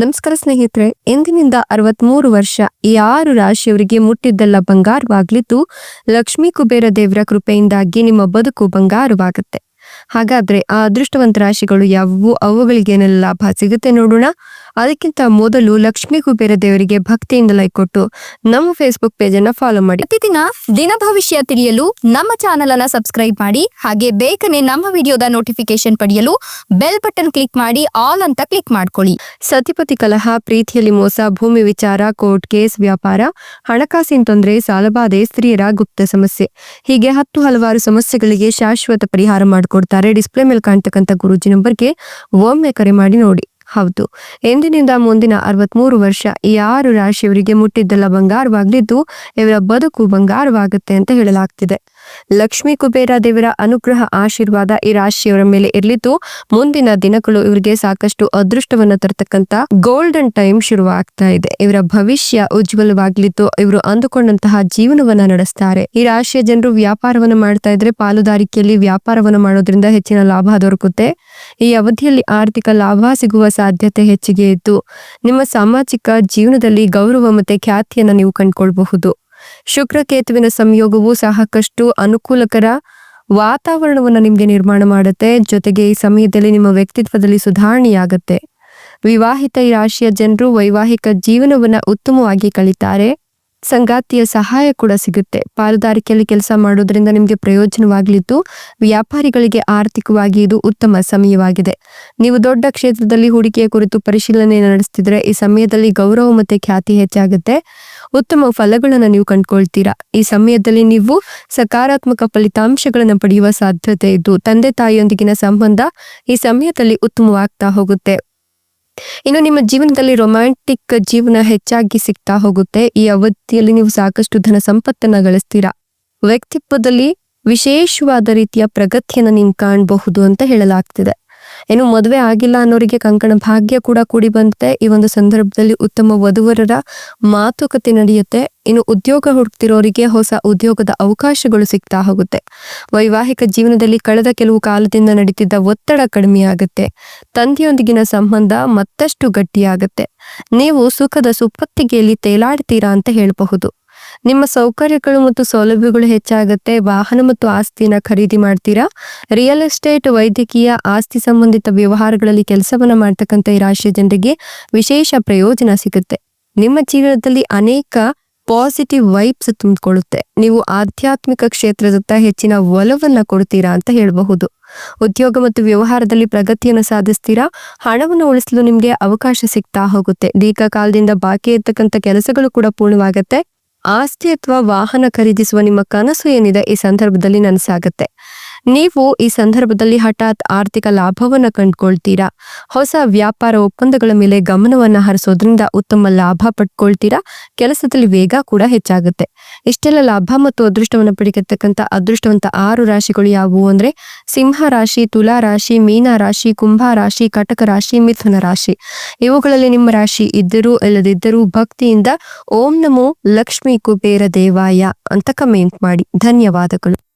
ನಮಸ್ಕಾರ ಸ್ನೇಹಿತರೆ ಎಂದಿನಿಂದ ಅರವತ್ಮೂರು ವರ್ಷ ಈ ಆರು ರಾಶಿಯವರಿಗೆ ಮುಟ್ಟಿದ್ದೆಲ್ಲ ಬಂಗಾರವಾಗ್ಲಿದ್ದು, ಲಕ್ಷ್ಮೀ ಕುಬೇರ ದೇವರ ಕೃಪೆಯಿಂದಾಗಿ ನಿಮ್ಮ ಬದುಕು ಬಂಗಾರವಾಗುತ್ತೆ. ಹಾಗಾದ್ರೆ ಆ ಅದೃಷ್ಟವಂತ ರಾಶಿಗಳು ಯಾವುವು? ಅವುಗಳಿಗೇನೆಲ್ಲ ಲಾಭ ಸಿಗುತ್ತೆ ನೋಡೋಣ. ಅದಕ್ಕಿಂತ ಮೊದಲು ಲಕ್ಷ್ಮೀ ಕುಬೇರ ದೇವರಿಗೆ ಭಕ್ತಿಯಿಂದ ಲೈಕ್ ಕೊಟ್ಟು ನಮ್ಮ ಫೇಸ್ಬುಕ್ ಪೇಜ್ ಅನ್ನ ಫಾಲೋ ಮಾಡಿ. ಪ್ರತಿದಿನ ದಿನ ಭವಿಷ್ಯ ತಿಳಿಯಲು ನಮ್ಮ ಚಾನೆಲ್ ಅನ್ನ ಸಬ್ಸ್ಕ್ರೈಬ್ ಮಾಡಿ ಹಾಗೆ ಬೇಗನೆ ನಮ್ಮ ವಿಡಿಯೋದ ನೋಟಿಫಿಕೇಶನ್ ಪಡೆಯಲು ಬೆಲ್ ಬಟನ್ ಕ್ಲಿಕ್ ಮಾಡಿ ಆಲ್ ಅಂತ ಕ್ಲಿಕ್ ಮಾಡ್ಕೊಳ್ಳಿ. ಸತಿಪತಿ ಕಲಹ ಪ್ರೀತಿಯಲ್ಲಿ ಮೋಸ ಭೂಮಿ ವಿಚಾರ ಕೋರ್ಟ್ ಕೇಸ್ ವ್ಯಾಪಾರ ಹಣಕಾಸಿನ ತೊಂದರೆ ಸಾಲಬಾಧೆ ಸ್ತ್ರೀಯರ ಗುಪ್ತ ಸಮಸ್ಯೆ. ಹೀಗೆ ಹತ್ತು ಹಲವಾರು ಸಮಸ್ಯೆಗಳಿಗೆ ಶಾಶ್ವತ ಪರಿಹಾರ ಮಾಡಿಕೊಡ್ತಾರೆ. ಡಿಸ್ಪ್ಲೇ ಮೇಲೆ ಕಾಣ್ತಕ್ಕಂಥ ಗುರೂಜಿ ನಂಬರ್ಗೆ ಒಮ್ಮೆ ಕರೆ ಮಾಡಿ ನೋಡಿ. ಹೌದು. ಎಂದಿನಿಂದ ಮುಂದಿನ ಅರವತ್ಮೂರು ವರ್ಷ ಈ ಆರು ರಾಶಿಯವರಿಗೆ ಮುಟ್ಟಿದ್ದೆಲ್ಲ ಬಂಗಾರವಾಗಲಿದ್ದು ಇವರ ಬದುಕು ಬಂಗಾರವಾಗುತ್ತೆ ಅಂತ ಹೇಳಲಾಗ್ತಿದೆ. ಲಕ್ಷ್ಮೀ ಕುಬೇರ ದೇವರ ಅನುಗ್ರಹ ಆಶೀರ್ವಾದ ಈ ರಾಶಿಯವರ ಮೇಲೆ ಇರಲಿದ್ದು, ಮುಂದಿನ ದಿನಗಳು ಇವರಿಗೆ ಸಾಕಷ್ಟು ಅದೃಷ್ಟವನ್ನು ತರತಕ್ಕಂತ ಗೋಲ್ಡನ್ ಟೈಮ್ ಶುರುವಾಗ್ತಾ ಇದೆ. ಇವರ ಭವಿಷ್ಯ ಉಜ್ವಲವಾಗಲಿದ್ದು, ಇವರು ಅಂದುಕೊಂಡಂತಹ ಜೀವನವನ್ನ ನಡೆಸ್ತಾರೆ. ಈ ರಾಶಿಯ ಜನರು ವ್ಯಾಪಾರವನ್ನು ಮಾಡ್ತಾ ಇದ್ರೆ ಪಾಲುದಾರಿಕೆಯಲ್ಲಿ ವ್ಯಾಪಾರವನ್ನು ಮಾಡೋದ್ರಿಂದ ಹೆಚ್ಚಿನ ಲಾಭ ದೊರಕುತ್ತೆ. ಈ ಅವಧಿಯಲ್ಲಿ ಆರ್ಥಿಕ ಲಾಭ ಸಿಗುವ ಸಾಧ್ಯತೆ ಹೆಚ್ಚಿಗೆ ಇದ್ದು, ನಿಮ್ಮ ಸಾಮಾಜಿಕ ಜೀವನದಲ್ಲಿ ಗೌರವ ಮತ್ತೆ ಖ್ಯಾತಿಯನ್ನು ನೀವು ಕಂಡುಕೊಳ್ಬಹುದು. ಶುಕ್ರ ಕೇತುವಿನ ಸಂಯೋಗವು ಸಾಕಷ್ಟು ಅನುಕೂಲಕರ ವಾತಾವರಣವನ್ನು ನಿಮಗೆ ನಿರ್ಮಾಣ ಮಾಡುತ್ತೆ. ಜೊತೆಗೆ ಈ ಸಮಯದಲ್ಲಿ ನಿಮ್ಮ ವ್ಯಕ್ತಿತ್ವದಲ್ಲಿ ಸುಧಾರಣೆಯಾಗತ್ತೆ. ವಿವಾಹಿತ ರಾಶಿಯ ಜನರು ವೈವಾಹಿಕ ಜೀವನವನ್ನು ಉತ್ತಮವಾಗಿ ಕಳೀತಾರೆ. ಸಂಗಾತಿಯ ಸಹಾಯ ಕೂಡ ಸಿಗುತ್ತೆ. ಪಾಲುದಾರಿಕೆಯಲ್ಲಿ ಕೆಲಸ ಮಾಡೋದ್ರಿಂದ ನಿಮಗೆ ಪ್ರಯೋಜನವಾಗಲಿದ್ದು, ವ್ಯಾಪಾರಿಗಳಿಗೆ ಆರ್ಥಿಕವಾಗಿ ಇದು ಉತ್ತಮ ಸಮಯವಾಗಿದೆ. ನೀವು ದೊಡ್ಡ ಕ್ಷೇತ್ರದಲ್ಲಿ ಹೂಡಿಕೆಯ ಕುರಿತು ಪರಿಶೀಲನೆ ನಡೆಸ್ತಿದ್ರೆ ಈ ಸಮಯದಲ್ಲಿ ಗೌರವ ಮತ್ತೆ ಖ್ಯಾತಿ ಹೆಚ್ಚಾಗುತ್ತೆ. ಉತ್ತಮ ಫಲಗಳನ್ನು ನೀವು ಕಂಡುಕೊಳ್ತೀರಾ. ಈ ಸಮಯದಲ್ಲಿ ನೀವು ಸಕಾರಾತ್ಮಕ ಫಲಿತಾಂಶಗಳನ್ನು ಪಡೆಯುವ ಸಾಧ್ಯತೆ ಇದ್ದು, ತಂದೆ ತಾಯಿಯೊಂದಿಗಿನ ಸಂಬಂಧ ಈ ಸಮಯದಲ್ಲಿ ಉತ್ತಮವಾಗ್ತಾ ಹೋಗುತ್ತೆ. ಇನ್ನು ನಿಮ್ಮ ಜೀವನದಲ್ಲಿ ರೊಮ್ಯಾಂಟಿಕ್ ಜೀವನ ಹೆಚ್ಚಾಗಿ ಸಿಗ್ತಾ ಹೋಗುತ್ತೆ. ಈ ಅವಧಿಯಲ್ಲಿ ನೀವು ಸಾಕಷ್ಟು ಧನ ಸಂಪತ್ತನ್ನ ಗಳಿಸ್ತೀರಾ? ವ್ಯಕ್ತಿತ್ವದಲ್ಲಿ ವಿಶೇಷವಾದ ರೀತಿಯ ಪ್ರಗತಿಯನ್ನು ನೀವು ಕಾಣಬಹುದು ಅಂತ ಹೇಳಲಾಗ್ತಿದೆ. ಇನ್ನು ಮದುವೆ ಆಗಿಲ್ಲ ಅನ್ನೋರಿಗೆ ಕಂಕಣ ಭಾಗ್ಯ ಕೂಡ ಕೂಡಿ ಬಂತೆ ಈ ಒಂದು ಸಂದರ್ಭದಲ್ಲಿ ಉತ್ತಮ ವಧುವರರ ಮಾತುಕತೆ ನಡೆಯುತ್ತೆ. ಇನ್ನು ಉದ್ಯೋಗ ಹುಡುಕ್ತಿರೋರಿಗೆ ಹೊಸ ಉದ್ಯೋಗದ ಅವಕಾಶಗಳು ಸಿಗ್ತಾ ಹೋಗುತ್ತೆ. ವೈವಾಹಿಕ ಜೀವನದಲ್ಲಿ ಕಳೆದ ಕೆಲವು ಕಾಲದಿಂದ ನಡೀತಿದ್ದ ಒತ್ತಡ ಕಡಿಮೆಯಾಗುತ್ತೆ. ತಂದೆಯೊಂದಿಗಿನ ಸಂಬಂಧ ಮತ್ತಷ್ಟು ಗಟ್ಟಿಯಾಗುತ್ತೆ. ನೀವು ಸುಖದ ಸುಪ್ಪತ್ತಿಗೆಯಲ್ಲಿ ತೇಲಾಡ್ತೀರಾ ಅಂತ ಹೇಳಬಹುದು. ನಿಮ್ಮ ಸೌಕರ್ಯಗಳು ಮತ್ತು ಸೌಲಭ್ಯಗಳು ಹೆಚ್ಚಾಗುತ್ತೆ. ವಾಹನ ಮತ್ತು ಆಸ್ತಿನ ಖರೀದಿ ಮಾಡ್ತೀರಾ? ರಿಯಲ್ ಎಸ್ಟೇಟ್, ವೈದ್ಯಕೀಯ, ಆಸ್ತಿ ಸಂಬಂಧಿತ ವ್ಯವಹಾರಗಳಲ್ಲಿ ಕೆಲಸವನ್ನ ಮಾಡ್ತಕ್ಕಂಥ ಈ ರಾಶಿಯ ಜನರಿಗೆ ವಿಶೇಷ ಪ್ರಯೋಜನ ಸಿಗುತ್ತೆ. ನಿಮ್ಮ ಜೀವನದಲ್ಲಿ ಅನೇಕ ಪಾಸಿಟಿವ್ ವೈಬ್ಸ್ ತುಂಬಿಕೊಳ್ಳುತ್ತೆ. ನೀವು ಆಧ್ಯಾತ್ಮಿಕ ಕ್ಷೇತ್ರದತ್ತ ಹೆಚ್ಚಿನ ಒಲವನ್ನ ಕೊಡ್ತೀರಾ ಅಂತ ಹೇಳಬಹುದು. ಉದ್ಯೋಗ ಮತ್ತು ವ್ಯವಹಾರದಲ್ಲಿ ಪ್ರಗತಿಯನ್ನು ಸಾಧಿಸ್ತೀರಾ? ಹಣವನ್ನು ಉಳಿಸಲು ನಿಮಗೆ ಅವಕಾಶ ಸಿಗ್ತಾ ಹೋಗುತ್ತೆ. ದೀರ್ಘಕಾಲದಿಂದ ಬಾಕಿ ಇರ್ತಕ್ಕಂಥ ಕೆಲಸಗಳು ಕೂಡ ಪೂರ್ಣವಾಗತ್ತೆ. ಆಸ್ತಿ ಅಥವಾ ವಾಹನ ಖರೀದಿಸುವ ನಿಮ್ಮ ಕನಸು ಏನಿದೆ ಈ ಸಂದರ್ಭದಲ್ಲಿ ನನಸಾಗತ್ತೆ. ನೀವು ಈ ಸಂದರ್ಭದಲ್ಲಿ ಹಠಾತ್ ಆರ್ಥಿಕ ಲಾಭವನ್ನು ಕಂಡುಕೊಳ್ತೀರಾ? ಹೊಸ ವ್ಯಾಪಾರ ಒಪ್ಪಂದಗಳ ಮೇಲೆ ಗಮನವನ್ನು ಹರಿಸೋದ್ರಿಂದ ಉತ್ತಮ ಲಾಭ ಪಡ್ಕೊಳ್ತೀರಾ? ಕೆಲಸದಲ್ಲಿ ವೇಗ ಕೂಡ ಹೆಚ್ಚಾಗುತ್ತೆ. ಇಷ್ಟೆಲ್ಲ ಲಾಭ ಮತ್ತು ಅದೃಷ್ಟವನ್ನು ಪಡೆಯತಕ್ಕಂಥ ಅದೃಷ್ಟವಂತ ಆರು ರಾಶಿಗಳು ಯಾವುವು ಅಂದ್ರೆ ಸಿಂಹ ರಾಶಿ, ತುಲಾ ರಾಶಿ, ಮೀನ ರಾಶಿ, ಕುಂಭ ರಾಶಿ, ಕಟಕ ರಾಶಿ, ಮಿಥುನ ರಾಶಿ. ಇವುಗಳಲ್ಲಿ ನಿಮ್ಮ ರಾಶಿ ಇದ್ದರೂ ಇಲ್ಲದಿದ್ದರೂ ಭಕ್ತಿಯಿಂದ ಓಂ ನಮೋ ಲಕ್ಷ್ಮೀ ಕುಬೇರ ದೇವಾಯ ಅಂತ ಕಮೆಂಟ್ ಮಾಡಿ. ಧನ್ಯವಾದಗಳು.